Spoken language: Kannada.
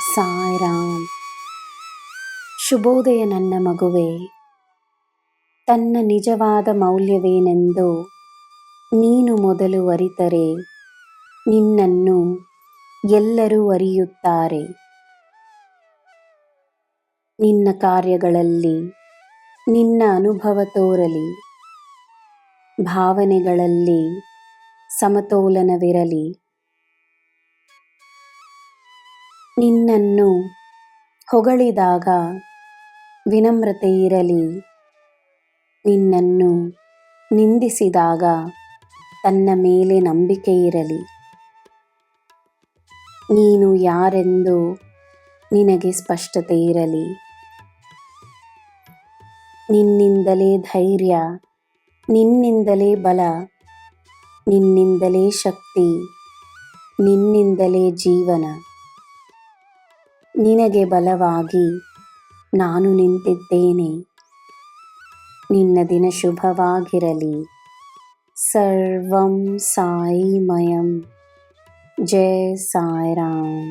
ಸಾಯ್ರಾಮ್. ಶುಭೋದಯ ನನ್ನ ಮಗುವೆ, ತನ್ನ ನಿಜವಾದ ಮೌಲ್ಯವೇನೆಂದು ನೀನು ಮೊದಲು ಅರಿತರೆ, ನಿನ್ನನ್ನು ಎಲ್ಲರೂ ಅರಿಯುತ್ತಾರೆ. ನಿನ್ನ ಕಾರ್ಯಗಳಲ್ಲಿ ನಿನ್ನ ಅನುಭವ ತೋರಲಿ, ಭಾವನೆಗಳಲ್ಲಿ ಸಮತೋಲನವಿರಲಿ. ನಿನ್ನನ್ನು ಹೊಗಳಿದಾಗ ವಿನಮ್ರತೆ ಇರಲಿ. ನಿನ್ನನ್ನು ನಿಂದಿಸಿದಾಗ ತನ್ನ ಮೇಲೆ ನಂಬಿಕೆ ಇರಲಿ. ನೀನು ಯಾರೆಂದು ನಿನಗೆ ಸ್ಪಷ್ಟತೆ ಇರಲಿ. ನಿನ್ನಿಂದಲೇ ಧೈರ್ಯ, ನಿನ್ನಿಂದಲೇ ಬಲ, ನಿನ್ನಿಂದಲೇ ಶಕ್ತಿ, ನಿನ್ನಿಂದಲೇ ಜೀವನ. ನಿನಗೆ ಬಲವಾಗಿ ನಾನು ನಿಂತಿದ್ದೇನೆ ನಿನ್ನ ದಿನ ಶುಭವಾಗಿರಲಿ ಸರ್ವಂ ಸಾಯಿಮಯಂ ಜಯ ಸಾಯಿರಾಮ್